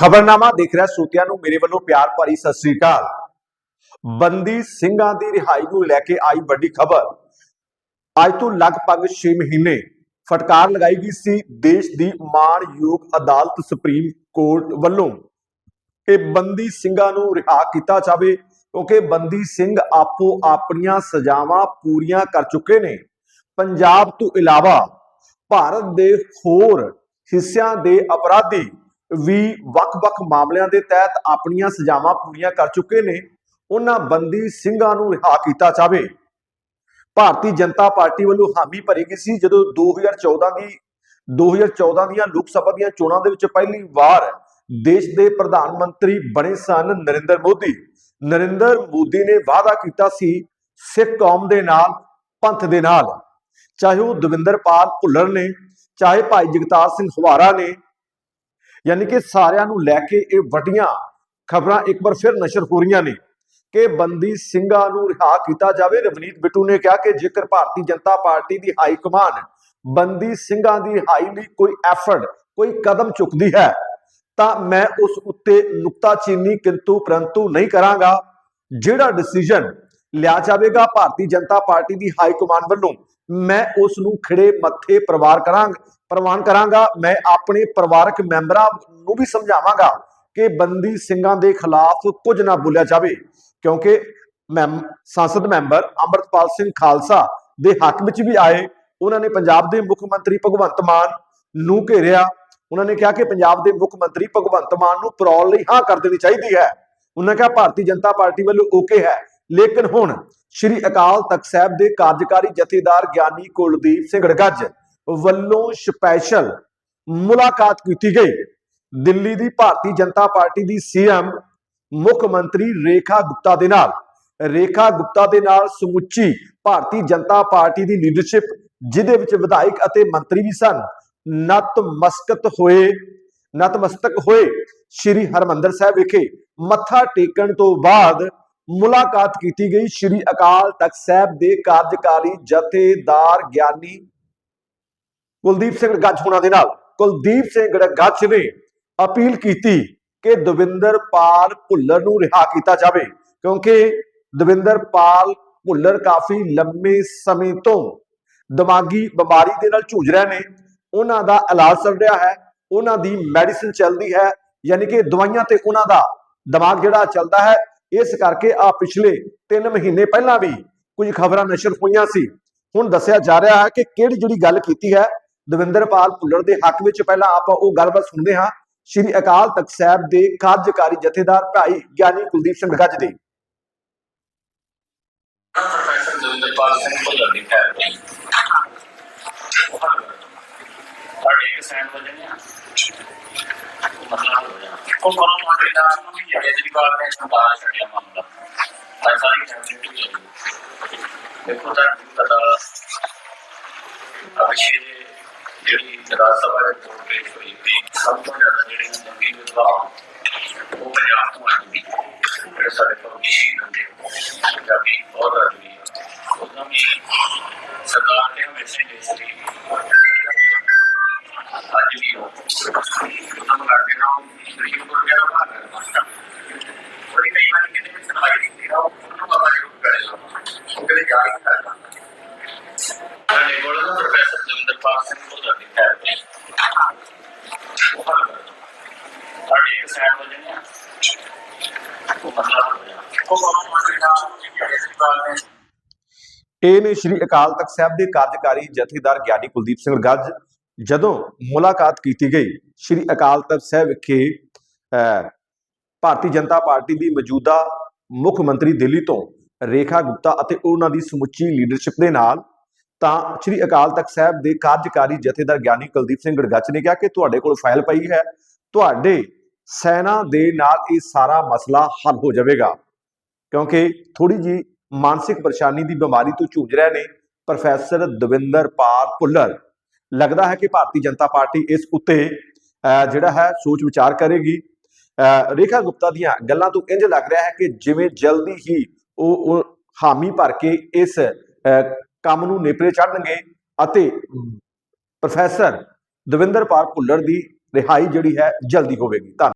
ਖਬਰਨਾਮਾ ਦੇਖ ਰਿਹਾ ਸੋਤਿਆਂ ਨੂੰ, ਮੇਰੇ ਵੱਲੋਂ ਪਿਆਰ ਭਰੀ ਸਤਿ ਸ੍ਰੀ ਅਕਾਲ। ਬੰਦੀ ਸਿੰਘਾਂ ਦੀ ਰਿਹਾਈ ਨੂੰ ਲੈ ਕੇ ਆਈ ਵੱਡੀ ਖਬਰ। ਅੱਜ ਤੋਂ ਲਗਭਗ 6 ਮਹੀਨੇ ਫਟਕਾਰ ਲਗਾਈ ਗਈ ਸੀ ਦੇਸ਼ ਦੀ ਮਾਣਯੋਗ ਅਦਾਲਤ ਸੁਪਰੀਮ ਕੋਰਟ ਵੱਲੋਂ। ਕਿ ਬੰਦੀ ਸਿੰਘਾਂ ਨੂੰ ਰਿਹਾ ਕੀਤਾ ਜਾਵੇ, ਕਿਉਂਕਿ ਬੰਦੀ ਸਿੰਘ ਆਪੋ ਆਪਣੀਆਂ ਸਜ਼ਾਵਾਂ ਪੂਰੀਆਂ ਕਰ ਚੁੱਕੇ ਨੇ। ਪੰਜਾਬ ਤੋਂ ਇਲਾਵਾ ਭਾਰਤ ਦੇ ਹੋਰ ਹਿੱਸਿਆਂ ਦੇ ਅਪਰਾਧੀ ਵੀ ਵੱਖ-ਵੱਖ ਮਾਮਲਿਆਂ ਦੇ ਤਹਿਤ ਆਪਣੀਆਂ ਸਜ਼ਾਵਾਂ ਪੂਰੀਆਂ ਕਰ ਚੁੱਕੇ ਨੇ, ਉਹਨਾਂ ਬੰਦੀ ਸਿੰਘਾਂ ਨੂੰ ਰਿਹਾ ਕੀਤਾ ਜਾਵੇ। ਭਾਰਤੀ ਜਨਤਾ ਪਾਰਟੀ ਵੱਲੋਂ ਹਾਮੀ ਭਰੀ ਗਈ ਸੀ ਜਦੋਂ 2014 ਦੀ 2014 ਦੀਆਂ ਲੋਕ ਸਭਾ ਦੀਆਂ ਚੋਣਾਂ ਦੇ ਵਿੱਚ ਪਹਿਲੀ ਵਾਰ ਦੇਸ਼ ਦੇ ਪ੍ਰਧਾਨ ਮੰਤਰੀ ਬਣੇ ਸਨ ਨਰਿੰਦਰ ਮੋਦੀ। ਨਰਿੰਦਰ ਮੋਦੀ ਨੇ ਵਾਅਦਾ ਕੀਤਾ ਸੀ ਸਿੱਖ ਕੌਮ ਦੇ ਨਾਲ, ਪੰਥ ਦੇ ਨਾਲ। ਚਾਹੇ ਉਹ ਦਵਿੰਦਰਪਾਲ ਭੁੱਲਰ ਨੇ, ਚਾਹੇ ਭਾਈ ਜਗਤਾਰ ਸਿੰਘ ਹਵਾਰਾ ਨੇ ਯਾਨੀ ਕਿ ਸਾਰਿਆਂ ਨੂੰ ਲੈ ਕੇ ਇਹ ਵੱਡੀਆਂ ਖਬਰਾਂ ਇੱਕ ਵਾਰ ਫਿਰ ਨਸ਼ਰ ਹੋ ਰਹੀਆਂ ਨੇ ਕਿ ਬੰਦੀ ਸਿੰਘਾਂ ਨੂੰ ਰਿਹਾ ਕੀਤਾ ਜਾਵੇ। ਰਵਨੀਤ ਬਿੱਟੂ ਨੇ ਕਿਹਾ ਕਿ ਜੇਕਰ ਭਾਰਤੀ ਜਨਤਾ ਪਾਰਟੀ ਦੀ ਹਾਈ ਕਮਾਨ ਬੰਦੀ ਸਿੰਘਾਂ ਦੀ ਰਿਹਾਈ ਲਈ ਕੋਈ ਐਫਰਟ, ਕੋਈ ਕਦਮ ਚੁੱਕਦੀ ਹੈ, ਤਾਂ ਮੈਂ ਉਸ ਉੱਤੇ ਨੁਕਤਾਚੀਨੀ ਕਿੰਤੂ ਪਰੰਤੂ ਨਹੀਂ ਕਰਾਂਗਾ। ਜਿਹੜਾ ਡਿਸੀਜਨ ਲਿਆ ਜਾਵੇਗਾ ਭਾਰਤੀ ਜਨਤਾ ਪਾਰਟੀ ਦੀ ਹਾਈ ਕਮਾਨ ਵੱਲੋਂ, ਮੈਂ ਉਸ ਨੂੰ ਖੜੇ ਮੱਥੇ ਪਰਵਾਰ ਕਰਾਂਗਾ। ਪ੍ਰਵਾਨ ਕਰਾਂਗਾ, ਮੈਂ ਆਪਣੇ ਪਰਿਵਾਰਕ ਮੈਂਬਰਾਂ ਨੂੰ ਵੀ ਸਮਝਾਵਾਂਗਾ ਕਿ ਬੰਦੀ ਸਿੰਘਾਂ ਦੇ ਖਿਲਾਫ ਕੁਝ ਨਾ ਬੋਲਿਆ ਜਾਵੇ, ਕਿਉਂਕਿ ਮੈਂ ਸੰਸਦ ਮੈਂਬਰ ਅੰਮ੍ਰਿਤਪਾਲ ਸਿੰਘ ਖਾਲਸਾ ਦੇ ਹੱਕ ਵਿੱਚ ਵੀ ਆਏ, ਉਹਨਾਂ ਨੇ ਪੰਜਾਬ ਦੇ ਮੁੱਖ ਮੰਤਰੀ ਭਗਵੰਤ ਮਾਨ ਨੂੰ ਘੇਰਿਆ, ਉਹਨਾਂ ਨੇ ਕਿਹਾ ਕਿ ਪੰਜਾਬ ਦੇ ਮੁੱਖ ਮੰਤਰੀ ਭਗਵੰਤ ਮਾਨ ਨੂੰ ਪਰੌਲ ਲਈ ਹਾਂ ਕਰ ਦੇਣੀ ਚਾਹੀਦੀ ਹੈ। ਉਹਨਾਂ ਕਿਹਾ ਭਾਰਤੀ ਜਨਤਾ ਪਾਰਟੀ ਵੱਲੋਂ ਓਕੇ ਹੈ, ਲੇਕਿਨ ਹੁਣ ਸ਼੍ਰੀ ਅਕਾਲ ਤਖਤ ਸਾਹਿਬ ਦੇ ਕਾਰਜਕਾਰੀ ਜਥੇਦਾਰ ਗਿਆਨੀ ਕੁਲਦੀਪ ਸਿੰਘ ਗੜਗੱਜ ਵੱਲੋਂ ਸਪੈਸ਼ਲ ਮੁਲਾਕਾਤ ਕੀਤੀ ਗਈ। ਦਿੱਲੀ ਦੀ ਭਾਰਤੀ ਜਨਤਾ ਪਾਰਟੀ ਦੀ ਸੀਐਮ, ਮੁੱਖ ਮੰਤਰੀ ਰੇਖਾ ਗੁਪਤਾ ਦੇ ਨਾਲ। ਰੇਖਾ ਗੁਪਤਾ ਦੇ ਨਾਲ ਸਮੁੱਚੀ ਭਾਰਤੀ ਜਨਤਾ ਪਾਰਟੀ ਦੀ ਲੀਡਰਸ਼ਿਪ ਜਿਹਦੇ ਵਿੱਚ ਵਿਧਾਇਕ ਅਤੇ ਮੰਤਰੀ ਵੀ ਸਨ। ਨਤਮਸਕਤ ਹੋਏ ਨਤਮਸਤਕ ਹੋਏ ਸ਼੍ਰੀ ਹਰਮੰਦਰ ਸਾਹਿਬ ਵਿਖੇ ਮੱਥਾ ਟੇਕਣ ਤੋਂ ਬਾਅਦ ਮੁਲਾਕਾਤ ਕੀਤੀ ਗਈ। ਸ਼੍ਰੀ ਅਕਾਲ ਤਖਤ ਸਾਹਿਬ ਦੇ ਕਾਰਜਕਾਰੀ ਜਥੇਦਾਰ ਗਿਆਨੀ ਕੁਲਦੀਪ ਸਿੰਘ ਗੱਜ ਹੋਣਾ ਦੇ ਨਾਲ। ਕੁਲਦੀਪ ਸਿੰਘ ਗੱਜ ਨੇ ਅਪੀਲ ਕੀਤੀ ਕਿ ਦਵਿੰਦਰ ਪਾਲ ਭੁੱਲਰ ਨੂੰ ਰਿਹਾ ਕੀਤਾ ਜਾਵੇ, ਕਿਉਂਕਿ ਦਵਿੰਦਰ ਪਾਲ ਭੁੱਲਰ ਕਾਫੀ ਲੰਮੇ ਸਮੇਂ ਤੋਂ ਦਿਮਾਗੀ ਬਿਮਾਰੀ ਦੇ ਨਾਲ ਜੂਝ ਰਹੇ ਨੇ। ਉਹਨਾਂ ਦਾ ਇਲਾਜ ਚੱਲ ਰਿਹਾ ਹੈ, ਉਹਨਾਂ ਦੀ ਮੈਡੀਸਿਨ ਚੱਲਦੀ ਹੈ, ਯਾਨੀ ਕਿ ਦਵਾਈਆਂ ਤੇ ਉਹਨਾਂ ਦਾ ਦਿਮਾਗ ਜਿਹੜਾ ਚੱਲਦਾ ਹੈ, ਇਸ ਕਰਕੇ ਆ ਪਿਛਲੇ 3 ਮਹੀਨੇ ਪਹਿਲਾਂ ਵੀ ਕੁਝ ਖਬਰਾਂ ਨਸ਼ਰ ਹੋਈਆਂ ਸੀ। ਹੁਣ ਦੱਸਿਆ ਜਾ ਰਿਹਾ ਹੈ ਕਿ ਕਿਹੜੀ ਜਿਹੜੀ ਗੱਲ ਕੀਤੀ ਹੈ ਦਵਿੰਦਰਪਾਲ ਭੁੱਲਰ ਦੇ ਹੱਕ ਵਿੱਚ ਪਹਿਲਾਂ ਆਪਾਂ ਉਹ ਗੱਲਬਾਤ ਸੁਣਦੇ ਹਾਂ। ਸ਼੍ਰੀ ਅਕਾਲ ਤਖਤ ਸਾਹਿਬ ਦੇ ਕਾਰਜਕਾਰੀ ਜਥੇਦਾਰ ਭਾਈ ਗਿਆਨੀ ਕੁਲਦੀਪ ਸਿੰਘ ਗੱਜ ਦੇ। ਪ੍ਰੋਫੈਸਰ ਦਵਿੰਦਰਪਾਲ ਸਿੰਘ ਭੁੱਲਰ ਦੀ ਖੈਰ ਸਾਡੇ ਇੱਕ ਸੈਨ ਵਜਣੇ ਆ ਉਹ ਕੋਲੋਂ ਮਾਡਲ ਦਾ ਨੂੰ ਵੀ ਜਿਹੜੀ ਬਾਤ ਨੇ ਸੰਭਾਲ ਛੱਡਿਆ ਮਾਮਲਾ। ਤਾਂ ਸਾਰੀ ਫੈਮਿਲੀ ਟੂ ਦੇਖੋ ਤਾਂ ਪਤਾ। ਅਭਿਸ਼ੇ ਜਿਹੜੀ ਰਾਜ ਸਭਾ ਦੇ ਕੋਲ ਪੇਸ਼ ਹੋਈ ਸਭ ਤੋਂ ਜ਼ਿਆਦਾ ਜਿਹੜੀ ਜੰਗੀ ਵਿਧਵਾ ਉਹ ਪੰਜਾਬ ਤੋਂ ਆਈ ਜਿਹੜੇ ਸਾਡੇ ਫੌਜੀ ਸ਼ਹੀਦ ਪੰਜਾਬੀ ਬਹੁਤ ਆਦਮੀ ਉਹਨਾਂ ਦੀ ਸਰਕਾਰ ਨੇ ਹਮੇਸ਼ਾ ਇਸ ਲਈ ਅੱਜ ਵੀ ਉਹ ਉਹਨਾਂ ਨੂੰ ਕਰਦੇ ਨਾ ਸੁਪਰੀਮ ਕੋਰਟ ਦਾ ਭਾਗ ਕਰਨਾ ਬੜੀ ਕਈ ਵਾਰ ਕਿਤੇ ਵੀ ਸੁਣਾਈ ਨਹੀਂ ਨਾ ਉਹਨੂੰ ਪਤਾ ਨਹੀਂ ਕਰੇਗਾ ਉਹ ਕਦੇ ਜਾ ਨਹੀਂ ਕਰਦਾ ਸਾਡੇ ਕੋਲ ਨਾ ਪ੍ਰੋਫੈਸਰ ਦਵਿੰਦਰਪਾਲ ਸਿੰਘ ਭੁੱਲਰ ਸਾਡੇ ਇੱਕ ਸੈਨ ਵਜਣੇ ਆ ਉਹ ਮਤਲਬ ਉਹ ਕੋਲੋਂ ਮਾਡਲ ਦਾ ਜਿਹੜੀ ਬਾਤ ਇਹ ਨੇ ਸ਼੍ਰੀ ਅਕਾਲ ਤਖਤ ਸਾਹਿਬ ਦੇ ਕਾਰਜਕਾਰੀ ਜਥੇਦਾਰ ਗਿਆਨੀ ਕੁਲਦੀਪ ਸਿੰਘ ਗੱਜ ਜਦੋਂ ਮੁਲਾਕਾਤ ਕੀਤੀ ਗਈ ਸ਼੍ਰੀ ਅਕਾਲ ਤਖਤ ਸਾਹਿਬ ਵਿਖੇ ਅਹ, ਭਾਰਤੀ ਜਨਤਾ ਪਾਰਟੀ ਦੀ ਮੌਜੂਦਾ ਮੁੱਖ ਮੰਤਰੀ ਦਿੱਲੀ ਤੋਂ ਰੇਖਾ ਗੁਪਤਾ ਅਤੇ ਉਹਨਾਂ ਦੀ ਸਮੁੱਚੀ ਲੀਡਰਸ਼ਿਪ ਦੇ ਨਾਲ ਤਾਂ ਸ਼੍ਰੀ ਅਕਾਲ ਤਖਤ ਸਾਹਿਬ ਦੇ ਕਾਰਜਕਾਰੀ ਜਥੇਦਾਰ ਗਿਆਨੀ ਕੁਲਦੀਪ ਸਿੰਘ ਗੜਗੱਚ ਨੇ ਕਿਹਾ ਕਿ ਤੁਹਾਡੇ ਕੋਲ ਫਾਈਲ ਪਈ ਹੈ। ਤੁਹਾਡੇ ਸੈਨਾ ਦੇ ਨਾਲ ਇਹ ਸਾਰਾ ਮਸਲਾ ਹੱਲ ਹੋ ਜਾਵੇਗਾ। ਕਿਉਂਕਿ ਥੋੜੀ ਜੀ ਮਾਨਸਿਕ ਪਰੇਸ਼ਾਨੀ ਦੀ ਬਿਮਾਰੀ ਤੋਂ ਜੂਝ ਰਹੇ ਨੇ ਪ੍ਰੋਫੈਸਰ ਦਵਿੰਦਰ ਪਾਲ ਭੁੱਲਰ। ਲੱਗਦਾ ਹੈ ਕਿ ਭਾਰਤੀ ਜਨਤਾ ਪਾਰਟੀ ਇਸ ਉੱਤੇ ਜਿਹੜਾ ਹੈ ਸੋਚ ਵਿਚਾਰ ਕਰੇਗੀ। ਅਹ, ਰੇਖਾ ਗੁਪਤਾ ਦੀਆਂ ਗੱਲਾਂ ਤੋਂ ਇੰਜ ਲੱਗ ਰਿਹਾ ਹੈ ਕਿ ਜਿਵੇਂ ਜਲਦੀ ਹੀ ਉਹ ਹਾਮੀ ਭਰ ਕੇ ਇਸ ਕੰਮ ਨੂੰ ਨੇਪਰੇ ਚੜਨਗੇ ਅਤੇ ਪ੍ਰੋਫੈਸਰ ਦਵਿੰਦਰ ਪਾਲ ਭੁੱਲਰ ਦੀ ਰਿਹਾਈ ਜਿਹੜੀ ਹੈ ਜਲਦੀ ਹੋਵੇਗੀ। ਧੰਨਵਾਦ